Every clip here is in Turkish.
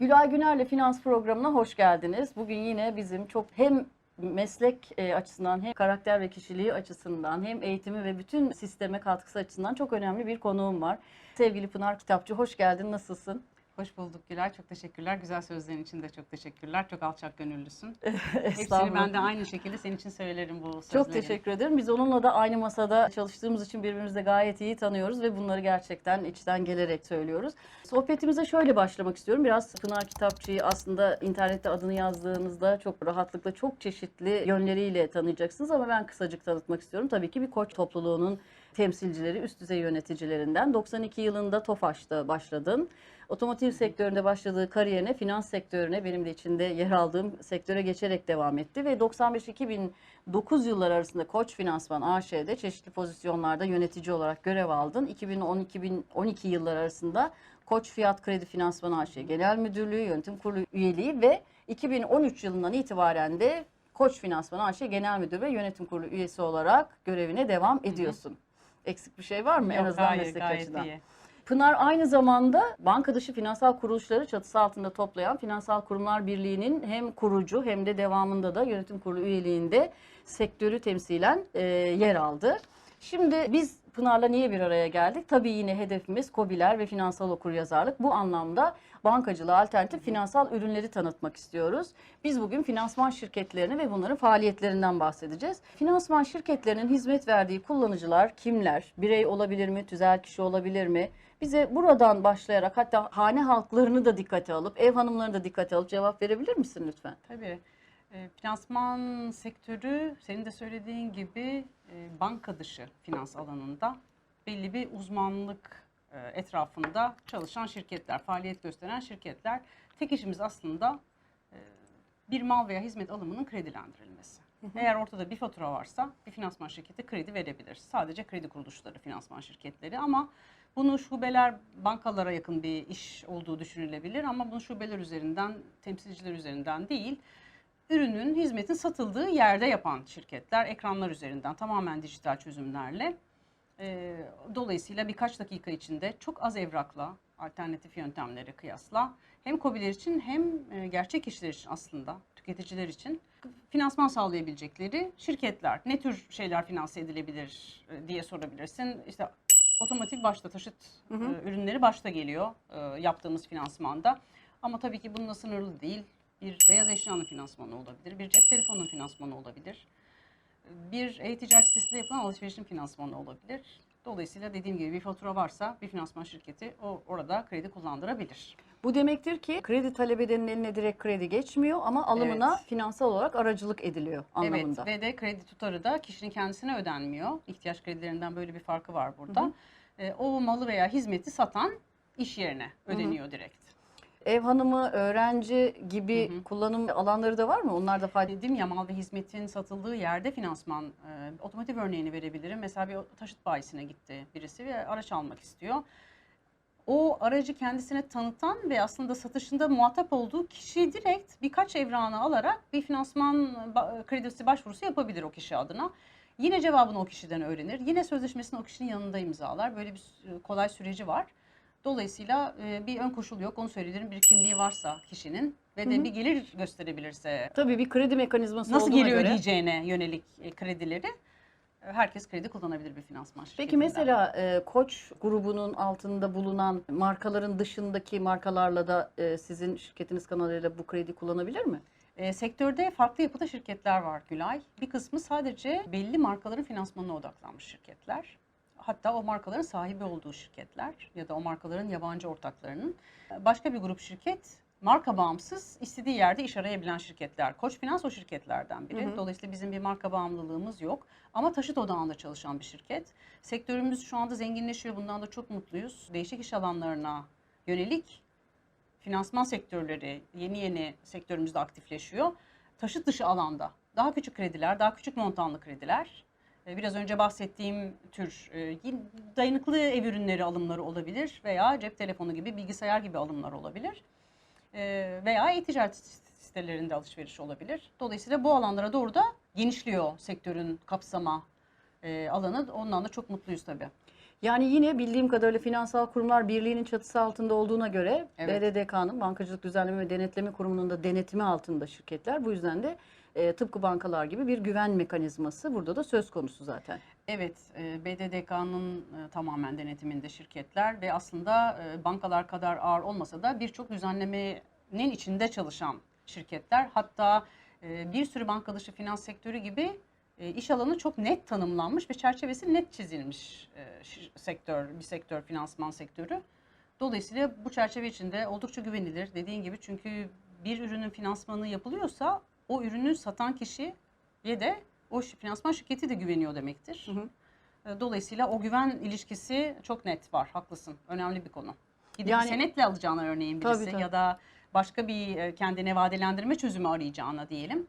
Gülay Güner'le Finans Programı'na hoş geldiniz. Bugün yine bizim çok hem meslek e, açısından hem karakter ve kişiliği açısından hem eğitimi ve bütün sisteme katkısı açısından çok önemli bir konuğum var. Sevgili Pınar Kitapçı hoş geldin. Nasılsın? Hoş bulduk Gülay. Çok teşekkürler. Güzel sözlerin için de çok teşekkürler. Çok alçak gönüllüsün. Hepsini ben de aynı şekilde senin için söylerim bu sözleri. Çok teşekkür ederim. Biz onunla da aynı masada çalıştığımız için birbirimizi de gayet iyi tanıyoruz ve bunları gerçekten içten gelerek söylüyoruz. Sohbetimize şöyle başlamak istiyorum. Biraz Pınar Kitapçı'yı aslında internette adını yazdığınızda çok rahatlıkla çok çeşitli yönleriyle tanıyacaksınız ama ben kısacık tanıtmak istiyorum. Tabii ki bir koç topluluğunun temsilcileri, üst düzey yöneticilerinden. 92 yılında TOFAŞ'ta başladın. Otomotiv sektöründe başladığı kariyerine finans sektörüne benim de içinde yer aldığım sektöre geçerek devam etti ve 95-2009 yılları arasında Koç Finansman AŞ'de çeşitli pozisyonlarda yönetici olarak görev aldın. 2010-2012 yılları arasında Koç Fiyat Kredi Finansman AŞ Genel Müdürlüğü, Yönetim Kurulu üyeliği ve 2013 yılından itibaren de Koç Finansman AŞ Genel Müdür ve Yönetim Kurulu üyesi olarak görevine devam ediyorsun. Eksik bir şey var mı en Yok, azından hayır, meslek açıdan? iyi. Pınar aynı zamanda banka dışı finansal kuruluşları çatısı altında toplayan Finansal Kurumlar Birliği'nin hem kurucu hem de devamında da yönetim kurulu üyeliğinde sektörü temsilen e, yer aldı. Şimdi biz Pınar'la niye bir araya geldik? Tabii yine hedefimiz KOBİ'ler ve finansal okuryazarlık. Bu anlamda bankacılığa alternatif finansal ürünleri tanıtmak istiyoruz. Biz bugün finansman şirketlerini ve bunların faaliyetlerinden bahsedeceğiz. Finansman şirketlerinin hizmet verdiği kullanıcılar kimler? Birey olabilir mi? Tüzel kişi olabilir mi? Bize buradan başlayarak hatta hane halklarını da dikkate alıp, ev hanımlarını da dikkate alıp cevap verebilir misin lütfen? Tabii. E, finansman sektörü senin de söylediğin gibi e, banka dışı finans alanında belli bir uzmanlık etrafında çalışan şirketler, faaliyet gösteren şirketler. Tek işimiz aslında e, bir mal veya hizmet alımının kredilendirilmesi. Eğer ortada bir fatura varsa bir finansman şirketi kredi verebilir. Sadece kredi kuruluşları finansman şirketleri ama bunu şubeler bankalara yakın bir iş olduğu düşünülebilir ama bunu şubeler üzerinden, temsilciler üzerinden değil, ürünün, hizmetin satıldığı yerde yapan şirketler ekranlar üzerinden tamamen dijital çözümlerle e, dolayısıyla birkaç dakika içinde çok az evrakla alternatif yöntemlere kıyasla hem KOBİ'ler için hem e, gerçek kişiler için aslında tüketiciler için finansman sağlayabilecekleri şirketler. Ne tür şeyler finanse edilebilir e, diye sorabilirsin. İşte otomotiv başta taşıt Hı hı. e, ürünleri başta geliyor e, yaptığımız finansmanda. Ama tabii ki bununla sınırlı değil. Bir beyaz eşyanın finansmanı olabilir, bir cep telefonunun finansmanı olabilir. Bir e-ticaret sitesinde yapılan alışverişin finansmanı olabilir. Dolayısıyla dediğim gibi bir fatura varsa bir finansman şirketi o orada kredi kullandırabilir. Bu demektir ki kredi talep edenin eline direkt kredi geçmiyor ama alımına Evet. finansal olarak aracılık ediliyor anlamında. Evet ve de kredi tutarı da kişinin kendisine ödenmiyor. İhtiyaç kredilerinden böyle bir farkı var burada. Hı hı. E, o malı veya hizmeti satan iş yerine ödeniyor direkt. Ev hanımı, öğrenci gibi Hı hı. kullanım alanları da var mı? Onlar da fayda Dedim ya mal ve hizmetin satıldığı yerde finansman, e, otomotiv örneğini verebilirim. Mesela bir taşıt bayisine gitti birisi ve araç almak istiyor. O aracı kendisine tanıtan ve aslında satışında muhatap olduğu kişi direkt birkaç evrağını alarak bir finansman kredisi başvurusu yapabilir o kişi adına. Yine cevabını o kişiden öğrenir. Yine sözleşmesini o kişinin yanında imzalar. Böyle bir kolay süreci var. Dolayısıyla e, bir ön koşul yok. Onu söylerim. Bir kimliği varsa kişinin ve de Hı hı. bir gelir gösterebilirse Tabii bir kredi mekanizması nasıl olduğuna geri göre. ödeyeceğine yönelik e, kredileri e, herkes kredi kullanabilir bir finansman Peki şirketinden. mesela e, Koç grubunun altında bulunan markaların dışındaki markalarla da e, sizin şirketiniz kanalıyla bu kredi kullanabilir mi? E, sektörde farklı yapıda şirketler var Gülay. Bir kısmı sadece belli markaların finansmanına odaklanmış şirketler. Hatta o markaların sahibi olduğu şirketler ya da o markaların yabancı ortaklarının. E, Başka bir grup şirket marka bağımsız istediği yerde iş arayabilen şirketler. Koç Finans o şirketlerden biri. Hı hı. Dolayısıyla bizim bir marka bağımlılığımız yok. Ama taşıt odağında çalışan bir şirket. Sektörümüz şu anda zenginleşiyor. Bundan da çok mutluyuz. Değişik iş alanlarına yönelik finansman sektörleri yeni yeni sektörümüzde aktifleşiyor. Taşıt dışı alanda daha küçük krediler, daha küçük montanlı krediler. E, Biraz önce bahsettiğim tür e, dayanıklı ev ürünleri alımları olabilir veya cep telefonu gibi, bilgisayar gibi alımlar olabilir. E, Veya e-ticaret sitelerinde alışveriş olabilir. Dolayısıyla bu alanlara doğru da genişliyor sektörün kapsama e, alanı. Ondan da çok mutluyuz tabii. Yani yine bildiğim kadarıyla Finansal Kurumlar Birliği'nin çatısı altında olduğuna göre Evet. BDDK'nın Bankacılık Düzenleme ve Denetleme Kurumu'nun da denetimi altında şirketler. Bu yüzden de e, tıpkı bankalar gibi bir güven mekanizması burada da söz konusu zaten. Evet, e, BDDK'nın e, tamamen denetiminde şirketler ve aslında e, bankalar kadar ağır olmasa da birçok düzenlemenin içinde çalışan şirketler. Hatta bir sürü banka dışı finans sektörü gibi iş alanı çok net tanımlanmış ve çerçevesi net çizilmiş sektör, bir sektör, finansman sektörü. Dolayısıyla bu çerçeve içinde oldukça güvenilir. Dediğin gibi çünkü bir ürünün finansmanı yapılıyorsa o ürünü satan kişiye de o finansman şirketi de güveniyor demektir. Hı hı. E, Dolayısıyla o güven ilişkisi çok net var. Haklısın. Önemli bir konu. Gidip Yani- senetle alacağına örneğin Tabii, birisi tabii. ya da başka bir e, kendine vadelendirme çözümü arayacağına diyelim.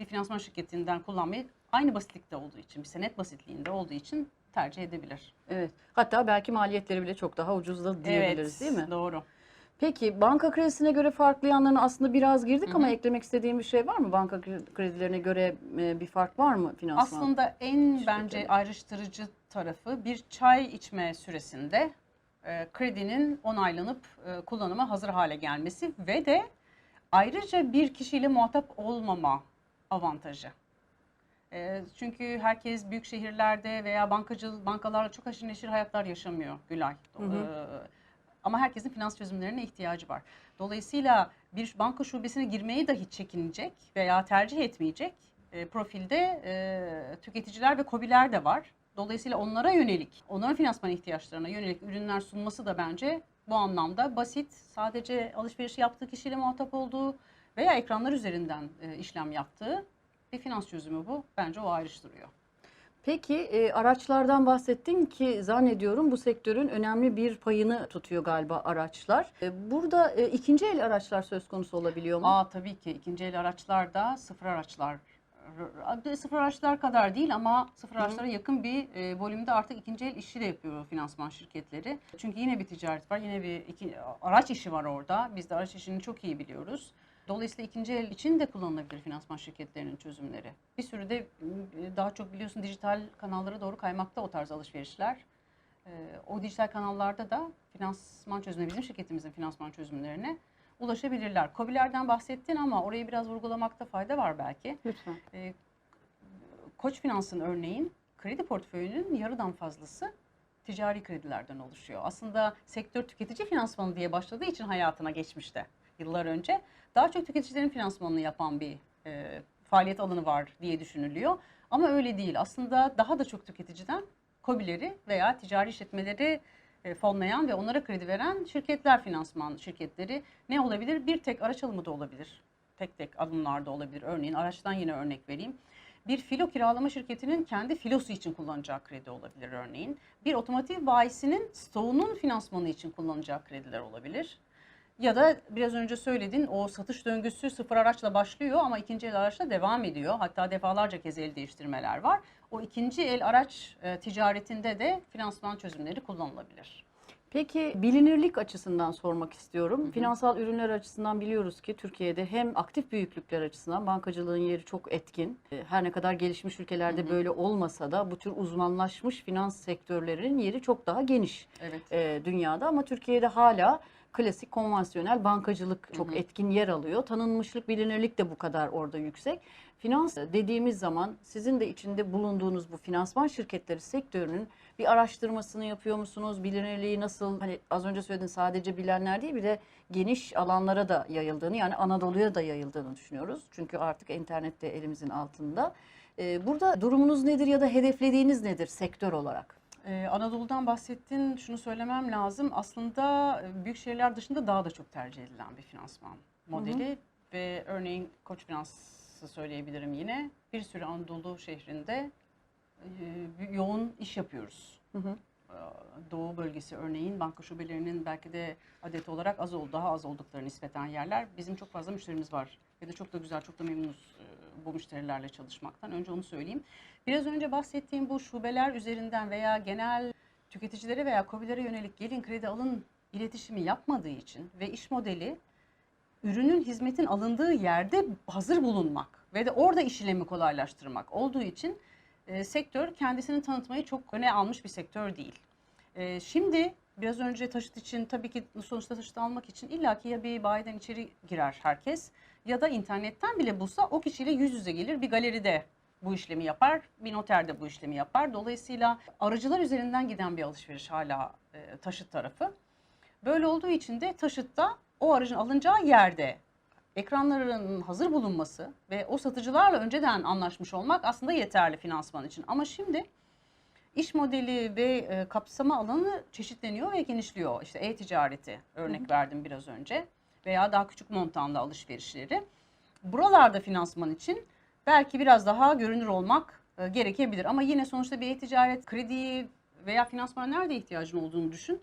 Bir finansman şirketinden kullanmayı aynı basitlikte olduğu için, bir senet basitliğinde olduğu için tercih edebilir. Evet. Hatta belki maliyetleri bile çok daha ucuz da diyebiliriz değil mi? Doğru. Peki banka kredisine göre farklı yanlarına aslında biraz girdik Hı ama eklemek istediğim bir şey var mı? Banka kredilerine göre e, bir fark var mı finansman? Aslında en şirketleri. bence ayrıştırıcı tarafı bir çay içme süresinde e, kredinin onaylanıp e, kullanıma hazır hale gelmesi ve de ayrıca bir kişiyle muhatap olmama avantajı. E, çünkü herkes büyük şehirlerde veya bankacı bankalarla çok haşır neşir hayatlar yaşamıyor Gülay. Hı hı. E, ama herkesin finans çözümlerine ihtiyacı var. Dolayısıyla bir banka şubesine girmeyi dahi çekinecek veya tercih etmeyecek e, profilde e, tüketiciler ve kobiler de var. Dolayısıyla onlara yönelik, onların finansman ihtiyaçlarına yönelik ürünler sunması da bence bu anlamda basit, sadece alışveriş yaptığı kişiyle muhatap olduğu veya ekranlar üzerinden e, işlem yaptığı bir finans çözümü bu. Bence o ayrıştırıyor. Peki e, araçlardan bahsettin ki zannediyorum bu sektörün önemli bir payını tutuyor galiba araçlar. E, burada e, ikinci el araçlar söz konusu olabiliyor mu? Aa tabii ki ikinci el araçlar da sıfır araçlar sıfır araçlar kadar değil ama sıfır araçlara yakın bir e, volümde artık ikinci el işi de yapıyor finansman şirketleri. Çünkü yine bir ticaret var, yine bir iki, araç işi var orada. Biz de araç işini çok iyi biliyoruz. Dolayısıyla ikinci el için de kullanılabilir finansman şirketlerinin çözümleri. Bir sürü de e, daha çok biliyorsun dijital kanallara doğru kaymakta o tarz alışverişler. E, o dijital kanallarda da finansman çözümleri, bizim şirketimizin finansman çözümlerine ulaşabilirler. COBİ'lerden bahsettin ama orayı biraz vurgulamakta fayda var belki. Lütfen. E, Koç Finans'ın örneğin kredi portföyünün yarıdan fazlası ticari kredilerden oluşuyor. Aslında sektör tüketici finansmanı diye başladığı için hayatına geçmişte yıllar önce daha çok tüketicilerin finansmanını yapan bir e, faaliyet alanı var diye düşünülüyor. Ama öyle değil. Aslında daha da çok tüketiciden KOBİ'leri veya ticari işletmeleri e, fonlayan ve onlara kredi veren şirketler finansman şirketleri ne olabilir? Bir tek araç alımı da olabilir. Tek tek alımlar da olabilir. Örneğin araçtan yine örnek vereyim. Bir filo kiralama şirketinin kendi filosu için kullanacağı kredi olabilir örneğin. Bir otomotiv bayisinin stoğunun finansmanı için kullanacağı krediler olabilir. Ya da biraz önce söyledin o satış döngüsü sıfır araçla başlıyor ama ikinci el araçla devam ediyor. Hatta defalarca kez el değiştirmeler var. O ikinci el araç e, ticaretinde de finansman çözümleri kullanılabilir. Peki bilinirlik açısından sormak istiyorum. hı. Finansal ürünler açısından biliyoruz ki Türkiye'de hem aktif büyüklükler açısından bankacılığın yeri çok etkin. E, Her ne kadar gelişmiş ülkelerde Hı hı. böyle olmasa da bu tür uzmanlaşmış finans sektörlerinin yeri çok daha geniş Evet. e, dünyada ama Türkiye'de hala klasik konvansiyonel bankacılık çok Hı hı. etkin yer alıyor. Tanınmışlık, bilinirlik de bu kadar orada yüksek. Finans dediğimiz zaman sizin de içinde bulunduğunuz bu finansman şirketleri sektörünün bir araştırmasını yapıyor musunuz? Bilinirliği nasıl? Hani az önce söyledin sadece bilenler değil bir de geniş alanlara da yayıldığını yani Anadolu'ya da yayıldığını düşünüyoruz. Çünkü artık internette elimizin altında. Ee, burada durumunuz nedir ya da hedeflediğiniz nedir sektör olarak? Ee, Anadolu'dan bahsettin. Şunu söylemem lazım. Aslında e, büyük şehirler dışında daha da çok tercih edilen bir finansman modeli. Ve örneğin Koç Finans'ı söyleyebilirim yine. Bir sürü Anadolu şehrinde e, yoğun iş yapıyoruz. Hı hı. Ee, Doğu bölgesi örneğin banka şubelerinin belki de adet olarak az oldu, daha az oldukları nispeten yerler. Bizim çok fazla müşterimiz var ve de çok da güzel, çok da memnunuz e, bu müşterilerle çalışmaktan. Önce onu söyleyeyim. Biraz önce bahsettiğim bu şubeler üzerinden veya genel tüketicilere veya KOBİ'lere yönelik gelin kredi alın iletişimi yapmadığı için ve iş modeli ürünün hizmetin alındığı yerde hazır bulunmak ve de orada işlemi kolaylaştırmak olduğu için e, sektör kendisini tanıtmayı çok öne almış bir sektör değil. Ee, şimdi biraz önce taşıt için tabii ki sonuçta taşıt almak için illaki ya bir bayiden içeri girer herkes ya da internetten bile bulsa o kişiyle yüz yüze gelir bir galeride bu işlemi yapar, bir noterde bu işlemi yapar. Dolayısıyla aracılar üzerinden giden bir alışveriş hala e, taşıt tarafı. Böyle olduğu için de taşıtta o aracın alınacağı yerde ekranların hazır bulunması ve o satıcılarla önceden anlaşmış olmak aslında yeterli finansman için. Ama şimdi iş modeli ve e, kapsama alanı çeşitleniyor ve genişliyor. İşte e-ticareti örnek verdim biraz önce veya daha küçük montanlı alışverişleri. Buralarda finansman için belki biraz daha görünür olmak e, gerekebilir. Ama yine sonuçta bir e-ticaret krediyi veya finansmana nerede ihtiyacın olduğunu düşün.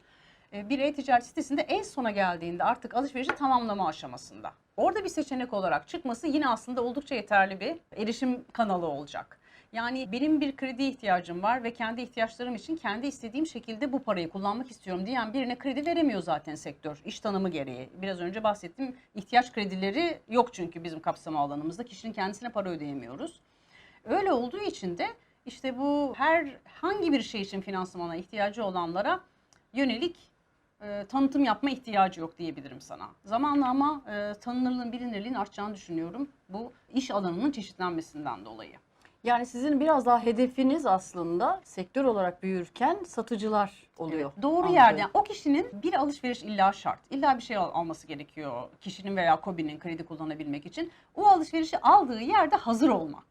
E, bir e-ticaret sitesinde en sona geldiğinde artık alışverişi tamamlama aşamasında. Orada bir seçenek olarak çıkması yine aslında oldukça yeterli bir erişim kanalı olacak. Yani benim bir kredi ihtiyacım var ve kendi ihtiyaçlarım için kendi istediğim şekilde bu parayı kullanmak istiyorum diyen birine kredi veremiyor zaten sektör iş tanımı gereği. Biraz önce bahsettim ihtiyaç kredileri yok çünkü bizim kapsama alanımızda kişinin kendisine para ödeyemiyoruz. Öyle olduğu için de işte bu her hangi bir şey için finansmana ihtiyacı olanlara yönelik e, tanıtım yapma ihtiyacı yok diyebilirim sana. Zamanla ama e, tanınırlığın bilinirliğin artacağını düşünüyorum bu iş alanının çeşitlenmesinden dolayı. Yani sizin biraz daha hedefiniz aslında sektör olarak büyürken satıcılar oluyor. Evet, doğru Anladığım. yerde. Yani o kişinin bir alışveriş illa şart. İlla bir şey al- alması gerekiyor kişinin veya KOBİ'nin kredi kullanabilmek için. O alışverişi aldığı yerde hazır olmak.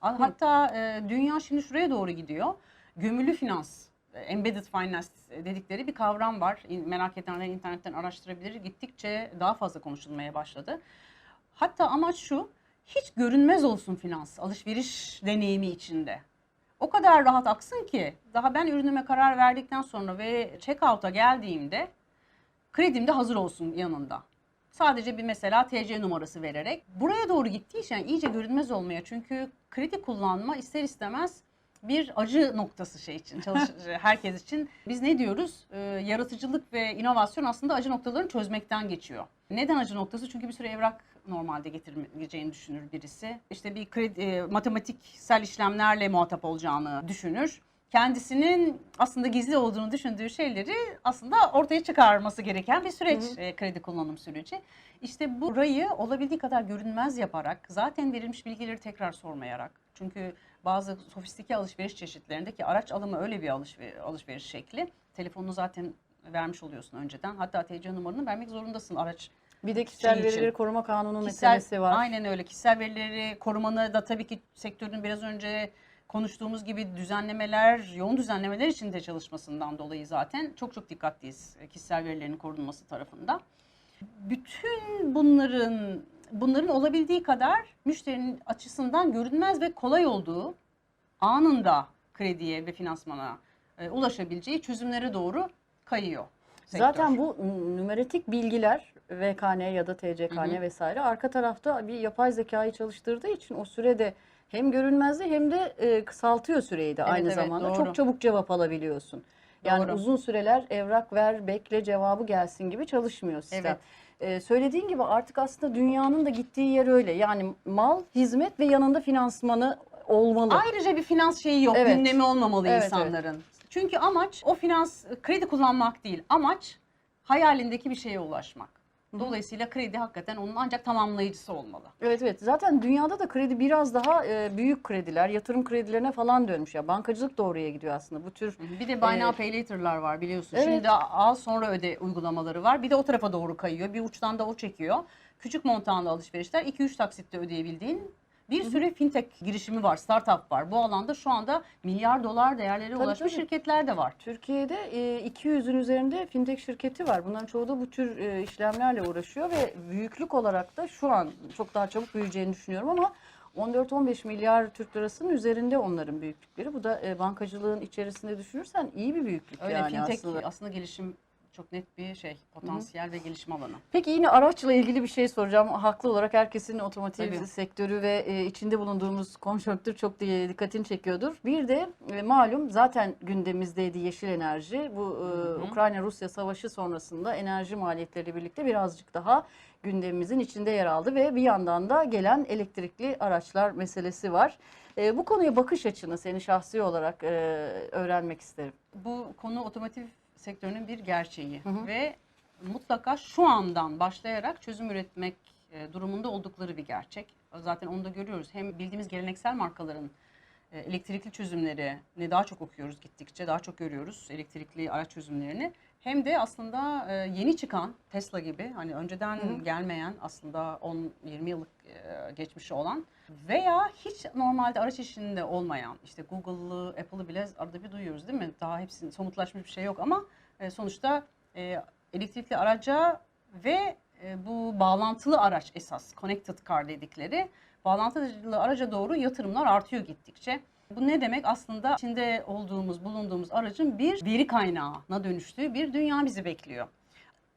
Hatta e, dünya şimdi şuraya doğru gidiyor. Gömülü finans, embedded finance dedikleri bir kavram var. Merak edenler internetten araştırabilir. Gittikçe daha fazla konuşulmaya başladı. Hatta amaç şu, hiç görünmez olsun finans alışveriş deneyimi içinde. O kadar rahat aksın ki daha ben ürünüme karar verdikten sonra ve checkout'a geldiğimde kredim de hazır olsun yanında. Sadece bir mesela TC numarası vererek buraya doğru gittiği için yani iyice görünmez olmaya çünkü kredi kullanma ister istemez bir acı noktası şey için çalış herkes için. Biz ne diyoruz? Ee, yaratıcılık ve inovasyon aslında acı noktalarını çözmekten geçiyor. Neden acı noktası? Çünkü bir sürü evrak normalde getireceğini düşünür birisi. İşte bir kredi, e, matematiksel işlemlerle muhatap olacağını düşünür. Kendisinin aslında gizli olduğunu düşündüğü şeyleri aslında ortaya çıkarması gereken bir süreç e, kredi kullanım süreci. İşte burayı olabildiği kadar görünmez yaparak zaten verilmiş bilgileri tekrar sormayarak. Çünkü bazı sofistike alışveriş çeşitlerinde ki araç alımı öyle bir alışveriş, alışveriş şekli. Telefonunu zaten vermiş oluyorsun önceden. Hatta TC numaranı vermek zorundasın araç Bir de kişisel Şey için. verileri koruma kanunu Kişisel, meselesi var. Aynen öyle. Kişisel verileri korumanı da tabii ki sektörün biraz önce konuştuğumuz gibi düzenlemeler, yoğun düzenlemeler içinde çalışmasından dolayı zaten çok çok dikkatliyiz kişisel verilerin korunması tarafında. Bütün bunların bunların olabildiği kadar müşterinin açısından görünmez ve kolay olduğu anında krediye ve finansmana e, ulaşabileceği çözümlere doğru kayıyor. sektör. Zaten bu numeratik bilgiler VKN ya da TCKN Hı hı. vesaire arka tarafta bir yapay zekayı çalıştırdığı için o sürede hem görünmezliği hem de e, kısaltıyor süreyi de Evet, aynı evet, zamanda. doğru. Çok çabuk cevap alabiliyorsun. Yani Doğru. uzun süreler evrak ver, bekle, cevabı gelsin gibi çalışmıyor sistem. Evet. Ee, söylediğin gibi artık aslında dünyanın da gittiği yer öyle. Yani mal, hizmet ve yanında finansmanı olmalı. Ayrıca bir finans şeyi yok, Evet. gündemi olmamalı Evet, insanların. Çünkü amaç o finans kredi kullanmak değil. Amaç hayalindeki bir şeye ulaşmak. Dolayısıyla kredi hakikaten onun ancak tamamlayıcısı olmalı. Evet evet zaten dünyada da kredi biraz daha e, büyük krediler, yatırım kredilerine falan dönmüş ya. Bankacılık da oraya gidiyor aslında. Bu tür Bir de buy now pay later'lar var biliyorsun. Evet. Şimdi al sonra öde uygulamaları var. Bir de o tarafa doğru kayıyor. Bir uçtan da o çekiyor. Küçük montanlı alışverişler 2-3 taksitte ödeyebildiğin bir sürü fintech girişimi var, startup var. Bu alanda şu anda milyar dolar değerlere Tabii, ulaşmış tabii. şirketler de var. Türkiye'de e, 200'ün üzerinde fintech şirketi var. Bunların çoğu da bu tür e, işlemlerle uğraşıyor ve büyüklük olarak da şu an çok daha çabuk büyüyeceğini düşünüyorum ama 14-15 milyar Türk lirasının üzerinde onların büyüklükleri. Bu da e, bankacılığın içerisinde düşünürsen iyi bir büyüklük Öyle yani fintech aslında. aslında gelişim çok net bir şey, potansiyel ve gelişim alanı. Peki yine araçla ilgili bir şey soracağım. Haklı olarak herkesin otomotiv Tabii. sektörü ve e, içinde bulunduğumuz konjonktür çok dikkatini çekiyordur. Bir de e, malum zaten gündemimizdeydi yeşil enerji. Bu e, hı. Ukrayna-Rusya savaşı sonrasında enerji maliyetleriyle birlikte birazcık daha gündemimizin içinde yer aldı ve bir yandan da gelen elektrikli araçlar meselesi var. E, bu konuya bakış açını seni şahsi olarak e, öğrenmek isterim. Bu konu otomotiv sektörünün bir gerçeği Hı hı. ve mutlaka şu andan başlayarak çözüm üretmek e, durumunda oldukları bir gerçek. Zaten onu da görüyoruz. Hem bildiğimiz geleneksel markaların e, elektrikli çözümlerini daha çok okuyoruz gittikçe, daha çok görüyoruz elektrikli araç çözümlerini. Hem de aslında e, yeni çıkan Tesla gibi hani önceden Hı gelmeyen aslında 10-20 yıllık e, geçmişi olan veya hiç normalde araç işinde olmayan işte Google'lı, Apple'ı bile arada bir duyuyoruz değil mi? Daha hepsinin somutlaşmış bir şey yok ama e, sonuçta e, elektrikli araca ve e, bu bağlantılı araç esas connected car dedikleri bağlantılı araca doğru yatırımlar artıyor gittikçe. Bu ne demek? Aslında içinde olduğumuz, bulunduğumuz aracın bir veri kaynağına dönüştüğü bir dünya bizi bekliyor.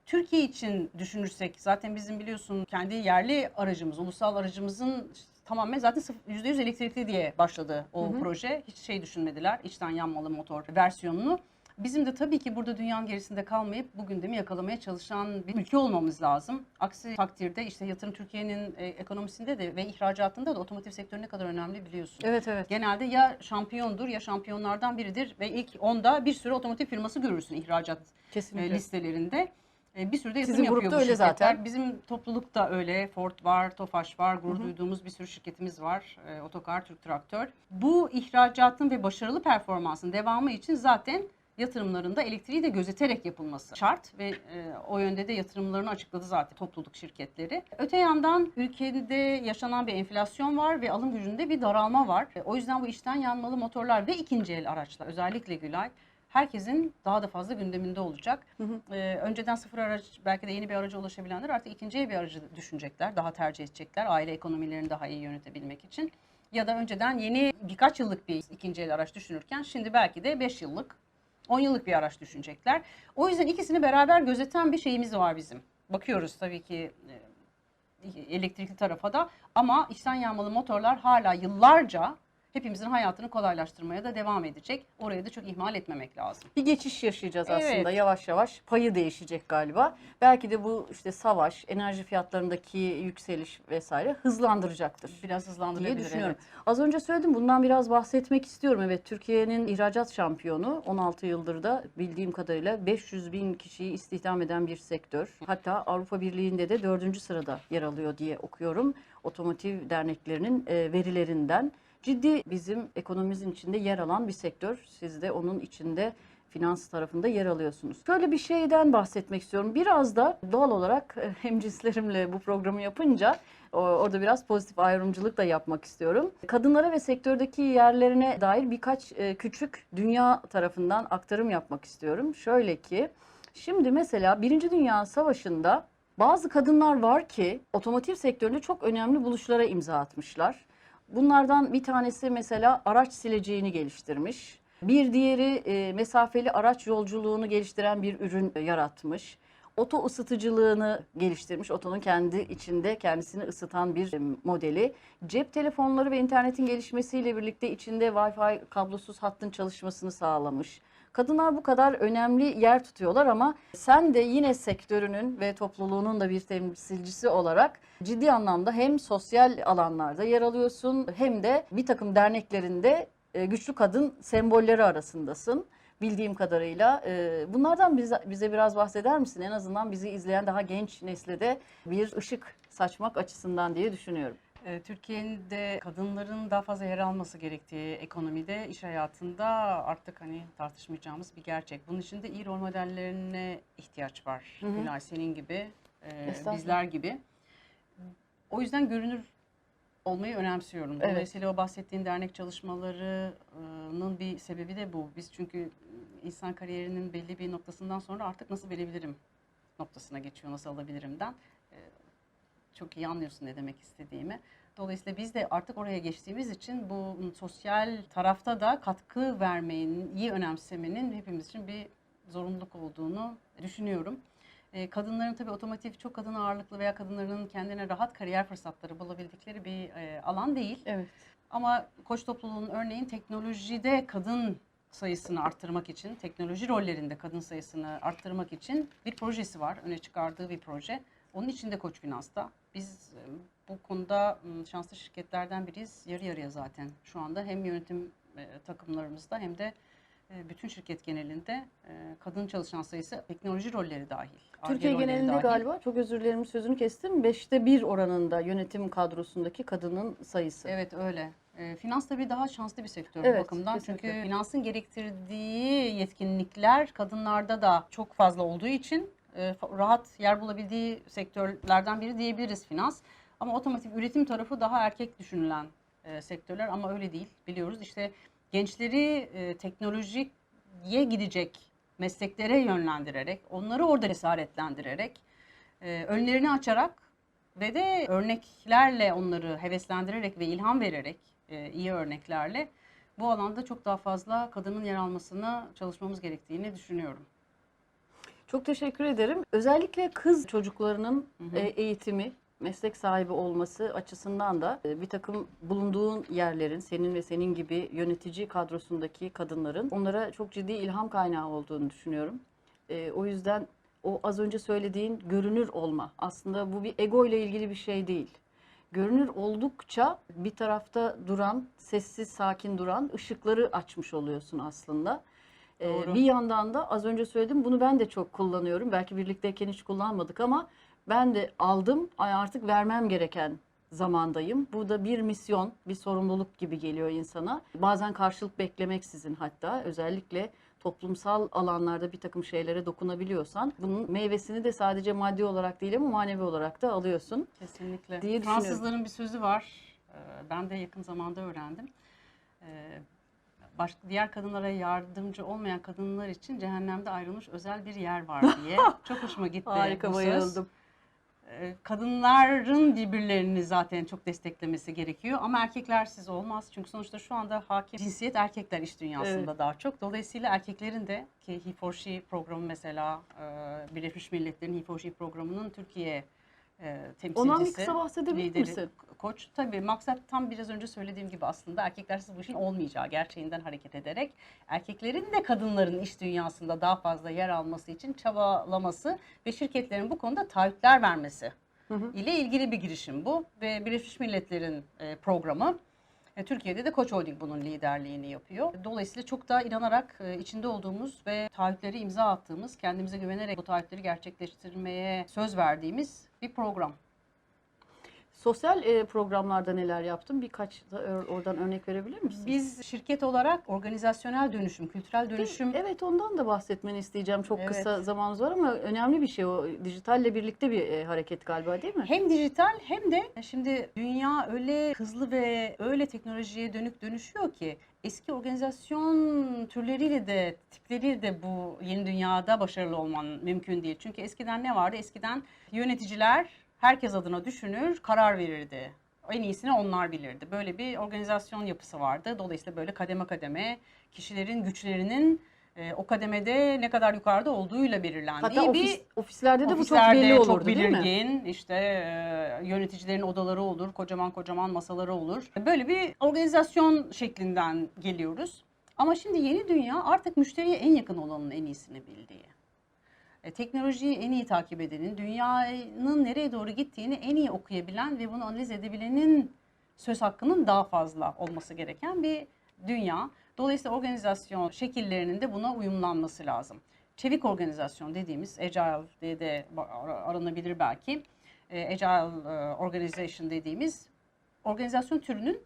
Türkiye için düşünürsek zaten bizim biliyorsun kendi yerli aracımız, ulusal aracımızın tamamen zaten sıf- %100 elektrikli diye başladı o Hı hı. proje. Hiç şey düşünmediler, içten yanmalı motor versiyonunu. Bizim de tabii ki burada dünyanın gerisinde kalmayıp bu gündemi yakalamaya çalışan bir ülke olmamız lazım. Aksi takdirde işte yatırım Türkiye'nin e, ekonomisinde de ve ihracatında da otomotiv sektörü ne kadar önemli biliyorsun. Evet evet. Genelde ya şampiyondur ya şampiyonlardan biridir ve ilk onda bir sürü otomotiv firması görürsün ihracat e, Kesinlikle. listelerinde. E, bir sürü de yatırım Sizin yapıyor grupta bu öyle şirketler. zaten. Bizim toplulukta öyle. Ford var, Tofaş var, gurur Hı hı. duyduğumuz bir sürü şirketimiz var. E, Otokar, Türk Traktör. Bu ihracatın ve başarılı performansın devamı için zaten yatırımlarında elektriği de gözeterek yapılması şart ve e, o yönde de yatırımlarını açıkladı zaten topluluk şirketleri. Öte yandan ülkede yaşanan bir enflasyon var ve alım gücünde bir daralma var. E, o yüzden bu içten yanmalı motorlar ve ikinci el araçlar özellikle Gülay herkesin daha da fazla gündeminde olacak. Hı hı. Ee, önceden sıfır araç belki de yeni bir araca ulaşabilenler artık ikinciye bir aracı düşünecekler, daha tercih edecekler aile ekonomilerini daha iyi yönetebilmek için. Ya da önceden yeni birkaç yıllık bir ikinci el araç düşünürken şimdi belki de 5 yıllık, 10 yıllık bir araç düşünecekler. O yüzden ikisini beraber gözeten bir şeyimiz var bizim. Bakıyoruz tabii ki e, elektrikli tarafa da ama içten yanmalı motorlar hala yıllarca hepimizin hayatını kolaylaştırmaya da devam edecek. Orayı da çok ihmal etmemek lazım. Bir geçiş yaşayacağız Evet. aslında yavaş yavaş. Payı değişecek galiba. Belki de bu işte savaş, enerji fiyatlarındaki yükseliş vesaire hızlandıracaktır. Biraz diye hızlandırabilir. düşünüyorum. evet. Az önce söyledim bundan biraz bahsetmek istiyorum. Evet Türkiye'nin ihracat şampiyonu 16 yıldır da bildiğim kadarıyla 500 bin kişiyi istihdam eden bir sektör. Hatta Avrupa Birliği'nde de dördüncü sırada yer alıyor diye okuyorum. Otomotiv derneklerinin e, verilerinden. Ciddi bizim ekonomimizin içinde yer alan bir sektör. Siz de onun içinde finans tarafında yer alıyorsunuz. Şöyle bir şeyden bahsetmek istiyorum. Biraz da doğal olarak e, hemcinslerimle bu programı yapınca orada biraz pozitif ayrımcılık da yapmak istiyorum. Kadınlara ve sektördeki yerlerine dair birkaç e, küçük dünya tarafından aktarım yapmak istiyorum. Şöyle ki şimdi mesela Birinci Dünya Savaşı'nda bazı kadınlar var ki otomotiv sektöründe çok önemli buluşlara imza atmışlar. Bunlardan bir tanesi mesela araç sileceğini geliştirmiş. Bir diğeri e, mesafeli araç yolculuğunu geliştiren bir ürün yaratmış. Oto ısıtıcılığını geliştirmiş. Otonun kendi içinde kendisini ısıtan bir e, modeli. Cep telefonları ve internetin gelişmesiyle birlikte içinde Wi-Fi kablosuz hattın çalışmasını sağlamış. Kadınlar bu kadar önemli yer tutuyorlar ama sen de yine sektörünün ve topluluğunun da bir temsilcisi olarak ciddi anlamda hem sosyal alanlarda yer alıyorsun hem de bir takım derneklerinde e, güçlü kadın sembolleri arasındasın. Bildiğim kadarıyla E, bunlardan bize, bize biraz bahseder misin? En azından bizi izleyen daha genç nesle de bir ışık saçmak açısından diye düşünüyorum. Ee, Türkiye'nin de kadınların daha fazla yer alması gerektiği ekonomide, iş hayatında artık hani tartışmayacağımız bir gerçek. Bunun için de iyi rol modellerine ihtiyaç var. Hı hı. Senin gibi, e, bizler gibi. O yüzden görünür olmayı önemsiyorum. Evet. Dolayısıyla o bahsettiğin dernek çalışmalarının bir sebebi de bu. Biz çünkü insan kariyerinin belli bir noktasından sonra artık nasıl verebilirim noktasına geçiyor, nasıl alabilirimden. Çok iyi anlıyorsun ne demek istediğimi. Dolayısıyla biz de artık oraya geçtiğimiz için bu sosyal tarafta da katkı vermeyin, iyi önemsemenin hepimiz için bir zorunluluk olduğunu düşünüyorum. Ee, kadınların tabii otomotiv çok kadın ağırlıklı veya kadınların kendine rahat kariyer fırsatları bulabildikleri bir e, alan değil. Evet. Ama koç topluluğunun örneğin teknolojide kadın sayısını arttırmak için, teknoloji rollerinde kadın sayısını arttırmak için bir projesi var. Öne çıkardığı bir proje. Onun içinde Koç Finans'ta. Biz e, bu konuda m, şanslı şirketlerden biriyiz. Yarı yarıya zaten şu anda hem yönetim e, takımlarımızda hem de e, bütün şirket genelinde kadın çalışan sayısı teknoloji rolleri dahil. Türkiye ARGE genelinde dahil. galiba çok özür dilerim sözünü kestim. Beşte bir oranında yönetim kadrosundaki kadının sayısı. Evet öyle. Finans tabii daha şanslı bir sektör Evet, bu bakımdan. kesinlikle. Çünkü finansın gerektirdiği yetkinlikler kadınlarda da çok fazla olduğu için e, rahat yer bulabildiği sektörlerden biri diyebiliriz finans. Ama otomotiv üretim tarafı daha erkek düşünülen e, sektörler ama öyle değil biliyoruz. İşte gençleri e, teknolojiye gidecek mesleklere yönlendirerek, onları orada cesaretlendirerek, e, önlerini açarak ve de örneklerle onları heveslendirerek ve ilham vererek, iyi örneklerle bu alanda çok daha fazla kadının yer almasına çalışmamız gerektiğini düşünüyorum. Çok teşekkür ederim. Özellikle kız çocuklarının Hı hı. e, eğitimi, meslek sahibi olması açısından da e, bir takım bulunduğun yerlerin, senin ve senin gibi yönetici kadrosundaki kadınların onlara çok ciddi ilham kaynağı olduğunu düşünüyorum. E, O yüzden o az önce söylediğin görünür olma aslında bu bir ego ile ilgili bir şey değil. Görünür oldukça bir tarafta duran, sessiz, sakin duran ışıkları açmış oluyorsun aslında. Ee, Doğru. bir yandan da az önce söyledim bunu ben de çok kullanıyorum. Belki birlikteyken hiç kullanmadık ama ben de aldım artık vermem gereken zamandayım. Bu da bir misyon, bir sorumluluk gibi geliyor insana. Bazen karşılık beklemeksizin hatta özellikle toplumsal alanlarda bir takım şeylere dokunabiliyorsan bunun meyvesini de sadece maddi olarak değil ama manevi olarak da alıyorsun. Kesinlikle. Diye Fransızların bir sözü var. Ee, Ben de yakın zamanda öğrendim. Başka diğer kadınlara yardımcı olmayan kadınlar için cehennemde ayrılmış özel bir yer var diye. Çok hoşuma gitti Harika bayıldım. Ee, Kadınların birbirlerini zaten çok desteklemesi gerekiyor ama erkeklersiz olmaz. Çünkü sonuçta şu anda hakim cinsiyet erkekler iş dünyasında daha çok. Dolayısıyla erkeklerin de ki He for She programı mesela e, Birleşmiş Milletler'in He for She programının Türkiye e, temsilcisi. Ondan bir kısa bahsedebilir lideri, misin? Koç tabii maksat tam biraz önce söylediğim gibi aslında erkeklersiz bu işin olmayacağı gerçeğinden hareket ederek erkeklerin de kadınların iş dünyasında daha fazla yer alması için çabalaması ve şirketlerin bu konuda taahhütler vermesi Hı hı. ile ilgili bir girişim bu ve Birleşmiş Milletler'in e, programı. E, Türkiye'de de Koç Holding bunun liderliğini yapıyor. Dolayısıyla çok da inanarak e, içinde olduğumuz ve taahhütleri imza attığımız, kendimize güvenerek bu taahhütleri gerçekleştirmeye söz verdiğimiz bir program. Sosyal e, programlarda neler yaptın? Birkaç da oradan örnek verebilir misin? Biz şirket olarak organizasyonel dönüşüm, kültürel dönüşüm Evet ondan da bahsetmeni isteyeceğim. Çok Evet. kısa zamanımız var ama önemli bir şey o. Dijitalle birlikte bir e, hareket galiba değil mi? hem dijital hem de şimdi dünya öyle hızlı ve öyle teknolojiye dönük dönüşüyor ki eski organizasyon türleriyle de tipleriyle de bu yeni dünyada başarılı olman mümkün değil. Çünkü eskiden ne vardı? Eskiden yöneticiler herkes adına düşünür, karar verirdi. En iyisini onlar bilirdi. Böyle bir organizasyon yapısı vardı. Dolayısıyla böyle kademe kademe kişilerin güçlerinin e, o kademede ne kadar yukarıda olduğuyla belirlendiği Hatta bir ofis, ofislerde de bu çok Ofislerde belli olurdu çok değil mi? belirgin işte e, yöneticilerin odaları olur, kocaman kocaman masaları olur. Böyle bir organizasyon şeklinden geliyoruz. Ama şimdi yeni dünya artık müşteriye en yakın olanın en iyisini bildiği. E, teknolojiyi en iyi takip edenin, dünyanın nereye doğru gittiğini en iyi okuyabilen ve bunu analiz edebilenin söz hakkının daha fazla olması gereken bir dünya. Dolayısıyla organizasyon şekillerinin de buna uyumlanması lazım. Çevik organizasyon dediğimiz Agile diye de ar- aranabilir belki. E, Agile e, Organization dediğimiz organizasyon türünün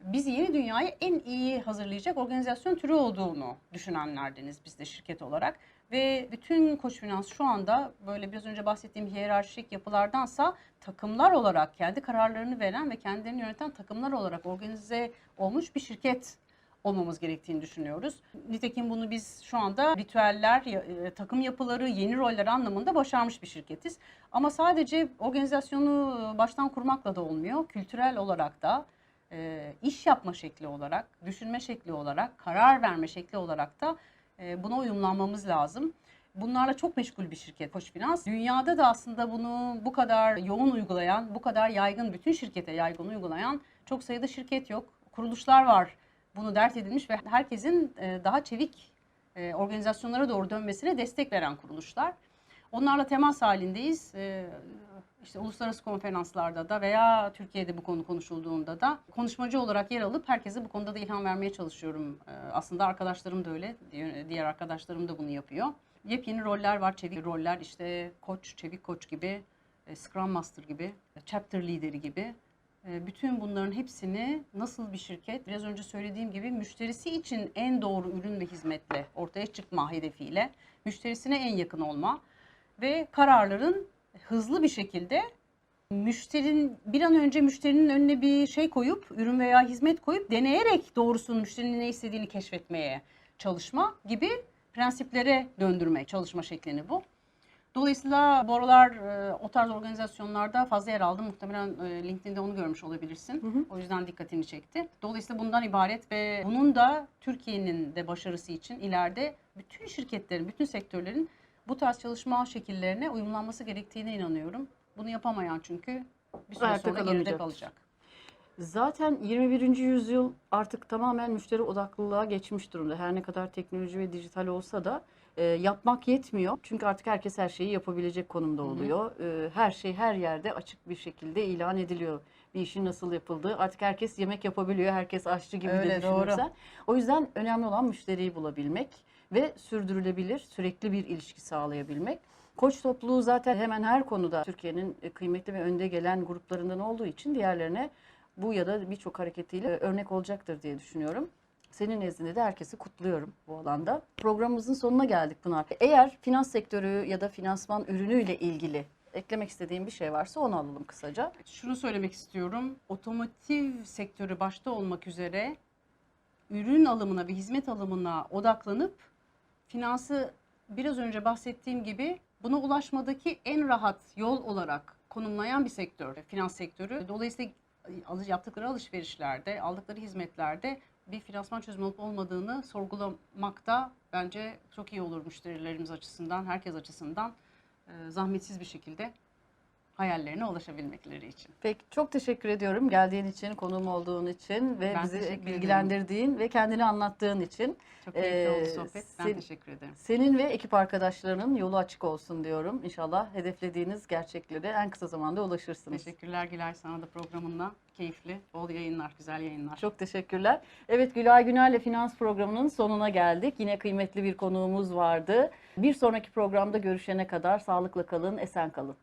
bizi yeni dünyaya en iyi hazırlayacak organizasyon türü olduğunu düşünenlerdeniz biz de şirket olarak. Ve bütün Koç Finans şu anda böyle biraz önce bahsettiğim hiyerarşik yapılardansa takımlar olarak kendi kararlarını veren ve kendilerini yöneten takımlar olarak organize olmuş bir şirket olmamız gerektiğini düşünüyoruz. Nitekim bunu biz şu anda ritüeller, e, takım yapıları, yeni roller anlamında başarmış bir şirketiz. Ama sadece organizasyonu baştan kurmakla da olmuyor. Kültürel olarak da e, iş yapma şekli olarak, düşünme şekli olarak, karar verme şekli olarak da e, buna uyumlanmamız lazım. Bunlarla çok meşgul bir şirket Koç Finans. Dünyada da aslında bunu bu kadar yoğun uygulayan, bu kadar yaygın, bütün şirkete yaygın uygulayan çok sayıda şirket yok. Kuruluşlar var bunu dert edilmiş ve herkesin e, daha çevik e, organizasyonlara doğru dönmesine destek veren kuruluşlar. Onlarla temas halindeyiz. Ee, işte uluslararası konferanslarda da veya Türkiye'de bu konu konuşulduğunda da konuşmacı olarak yer alıp herkese bu konuda da ilham vermeye çalışıyorum. Ee, aslında arkadaşlarım da öyle, diğer arkadaşlarım da bunu yapıyor. Yepyeni roller var, çevik roller işte koç, çevik koç gibi, e, Scrum Master gibi, chapter lideri gibi. E, Bütün bunların hepsini nasıl bir şirket, biraz önce söylediğim gibi müşterisi için en doğru ürün ve hizmetle ortaya çıkma hedefiyle, müşterisine en yakın olma ve kararların hızlı bir şekilde müşterinin bir an önce müşterinin önüne bir şey koyup, ürün veya hizmet koyup deneyerek doğrusunun müşterinin ne istediğini keşfetmeye çalışma gibi prensiplere döndürme çalışma şeklini bu. Dolayısıyla bu aralar e, o tarz organizasyonlarda fazla yer aldım. Muhtemelen e, LinkedIn'de onu görmüş olabilirsin. O yüzden dikkatini çekti. Dolayısıyla bundan ibaret ve bunun da Türkiye'nin de başarısı için ileride bütün şirketlerin, bütün sektörlerin bu tarz çalışma şekillerine uyumlanması gerektiğine inanıyorum. Bunu yapamayan çünkü bir süre Ayakta sonra geride kalamayacak. kalacak. Zaten 21. yüzyıl artık tamamen müşteri odaklılığa geçmiş durumda. Her ne kadar teknoloji ve dijital olsa da e, yapmak yetmiyor. Çünkü artık herkes her şeyi yapabilecek konumda oluyor. E, her şey her yerde açık bir şekilde ilan ediliyor. Bir işin nasıl yapıldığı. Artık herkes yemek yapabiliyor. Herkes aşçı gibi de Öyle, doğru. düşünürsen. O yüzden önemli olan müşteriyi bulabilmek ve sürdürülebilir, sürekli bir ilişki sağlayabilmek. Koç topluluğu zaten hemen her konuda Türkiye'nin e, kıymetli ve önde gelen gruplarından olduğu için diğerlerine bu ya da birçok hareketiyle örnek olacaktır diye düşünüyorum. Senin nezdinde de herkesi kutluyorum bu alanda. Programımızın sonuna geldik Pınar. Eğer finans sektörü ya da finansman ürünüyle ilgili eklemek istediğin bir şey varsa onu alalım kısaca. Şunu söylemek istiyorum. Otomotiv sektörü başta olmak üzere ürün alımına ve hizmet alımına odaklanıp finansı biraz önce bahsettiğim gibi buna ulaşmadaki en rahat yol olarak konumlayan bir sektör, finans sektörü. Dolayısıyla alış- yaptıkları alışverişlerde, aldıkları hizmetlerde bir finansman çözümü olup olmadığını sorgulamakta bence çok iyi olur müşterilerimiz açısından, herkes açısından e, zahmetsiz bir şekilde hayallerine ulaşabilmekleri için. Peki çok teşekkür ediyorum geldiğin için, konuğum olduğun için ve Ben bizi teşekkür ederim. bilgilendirdiğin ve kendini anlattığın için. Çok keyifli oldu sohbet. Ben sen- teşekkür ederim. Senin ve ekip arkadaşlarının yolu açık olsun diyorum. İnşallah hedeflediğiniz gerçeklere en kısa zamanda ulaşırsınız. Teşekkürler Gülay sana da programınla. Keyifli, bol yayınlar, güzel yayınlar. Çok teşekkürler. Evet Gülay Günel'le Finans programının sonuna geldik. Yine kıymetli bir konuğumuz vardı. Bir sonraki programda görüşene kadar sağlıkla kalın, esen kalın.